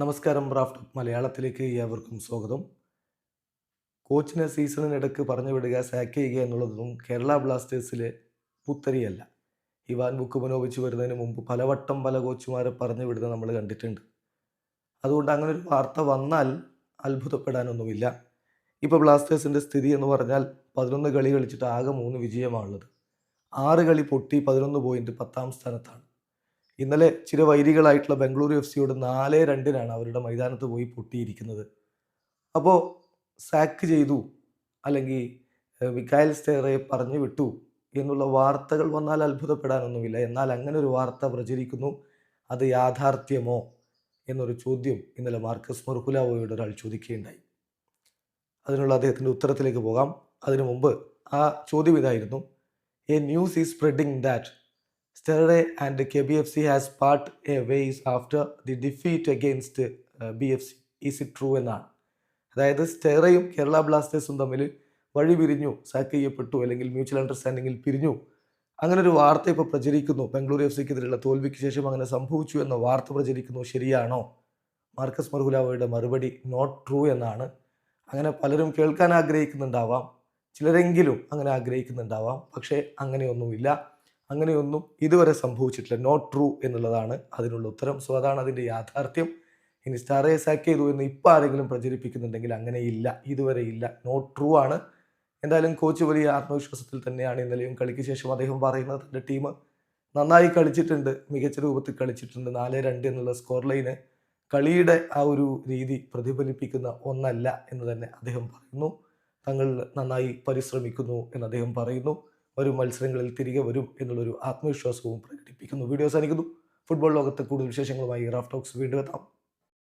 നമസ്കാരം റാഫ്റ്റ് മലയാളത്തിലേക്ക് ഏവർക്കും സ്വാഗതം. കോച്ചിനെ സീസണിനിടക്ക് പറഞ്ഞു വിടുക സാക്ക് ചെയ്യുക എന്നുള്ളതൊന്നും കേരള ബ്ലാസ്റ്റേഴ്സിലെ പുത്തരിയല്ല. ഇവാൻ ബുക്കുമനോവിച്ച് വരുന്നതിന് മുമ്പ് പലവട്ടം പല കോച്ചുമാരെ പറഞ്ഞു വിടുന്നത് നമ്മൾ കണ്ടിട്ടുണ്ട്. അതുകൊണ്ട് അങ്ങനെ ഒരു വാർത്ത വന്നാൽ അത്ഭുതപ്പെടാനൊന്നുമില്ല. ഇപ്പോൾ ബ്ലാസ്റ്റേഴ്സിന്റെ സ്ഥിതി എന്ന് പറഞ്ഞാൽ പതിനൊന്ന് കളി കളിച്ചിട്ട് ആകെ മൂന്ന് വിജയമാണുള്ളത്. ആറ് കളി പൊട്ടി പതിനൊന്ന് പോയിന്റ് പത്താം സ്ഥാനത്താണ്. ഇന്നലെ ചില വൈരികളായിട്ടുള്ള ബംഗളൂരു എഫ് സിയോട് നാല് രണ്ടിനാണ് അവരുടെ മൈതാനത്ത് പോയി പൊട്ടിയിരിക്കുന്നത്. അപ്പോൾ സാക്ക് ചെയ്തു അല്ലെങ്കിൽ മിക്കായൽ സ്റ്റേറയെ പറഞ്ഞു വിട്ടു എന്നുള്ള വാർത്തകൾ വന്നാൽ അത്ഭുതപ്പെടാനൊന്നുമില്ല. എന്നാൽ അങ്ങനെ ഒരു വാർത്ത പ്രചരിക്കുന്നു അത് യാഥാർത്ഥ്യമോ എന്നൊരു ചോദ്യം ഇന്നലെ മാർക്കസ് മർഹുലാവോയോട് ഒരാൾ ചോദിക്കുകയുണ്ടായി. അതിനുള്ള അദ്ദേഹത്തിന്റെ ഉത്തരത്തിലേക്ക് പോകാം. അതിനു മുമ്പ് ആ ചോദ്യം ഇതായിരുന്നു a news is spreading that Sterre and KBFC has part after the defeat defeat against F BFC. Is it true എന്നാണ്. അതായത് സ്റ്റെറയും കേരള ബ്ലാസ്റ്റേഴ്സും തമ്മിൽ വഴി പിരിഞ്ഞു സാക്ക് ചെയ്യപ്പെട്ടു അല്ലെങ്കിൽ മ്യൂച്വൽ അണ്ടർസ്റ്റാൻഡിങ്ങിൽ പിരിഞ്ഞു. അങ്ങനെ ഒരു വാർത്ത ഇപ്പോൾ പ്രചരിക്കുന്നു. ബംഗളൂരു എഫ് സിക്കെതിരെയുള്ള തോൽവിക്ക് ശേഷം അങ്ങനെ സംഭവിച്ചു എന്ന വാർത്ത പ്രചരിക്കുന്നു. ശരിയാണോ? മാർക്കസ് മർഹുലാവയുടെ മറുപടി നോട്ട് ട്രൂ എന്നാണ്. അങ്ങനെ പലരും കേൾക്കാൻ ആഗ്രഹിക്കുന്നുണ്ടാവാം. ചിലരെങ്കിലും അങ്ങനെ ആഗ്രഹിക്കുന്നുണ്ടാവാം. പക്ഷേ അങ്ങനെയൊന്നുമില്ല. അങ്ങനെയൊന്നും ഇതുവരെ സംഭവിച്ചിട്ടില്ല. നോട്ട് ട്രൂ എന്നുള്ളതാണ് അതിനുള്ള ഉത്തരം. സോ അതാണ് അതിന്റെ യാഥാർത്ഥ്യം. ഇനി സ്റ്റാറേസ് സാക്ക് ചെയ്തു എന്ന് ഇപ്പോൾ ആരെങ്കിലും പ്രചരിപ്പിക്കുന്നുണ്ടെങ്കിൽ അങ്ങനെ ഇല്ല. ഇതുവരെ ഇല്ല. നോട്ട് ട്രൂ ആണ്. എന്തായാലും കോച്ച് വലിയ ആത്മവിശ്വാസത്തിൽ തന്നെയാണ് ഇന്നലെയും കളിക്ക് ശേഷം അദ്ദേഹം പറയുന്നത്. തന്റെ ടീം നന്നായി കളിച്ചിട്ടുണ്ട്. മികച്ച രൂപത്തിൽ കളിച്ചിട്ടുണ്ട്. നാല് രണ്ട് എന്നുള്ള സ്കോർ ലൈന് കളിയുടെ ആ ഒരു രീതി പ്രതിഫലിപ്പിക്കുന്ന ഒന്നല്ല എന്ന് തന്നെ അദ്ദേഹം പറയുന്നു. തങ്ങൾ നന്നായി പരിശ്രമിക്കുന്നു എന്ന് അദ്ദേഹം പറയുന്നു. വരും മത്സരങ്ങളിൽ തിരികെ വരും എന്നുള്ളൊരു ആത്മവിശ്വാസവും പ്രകടിപ്പിക്കുന്നു. വീഡിയോ അവസാനിക്കുന്നു. ഫുട്ബോൾ ലോകത്തെ കൂടുതൽ വിശേഷങ്ങളുമായി റാഫ് ടോക്സ് വീണ്ടും എത്താം.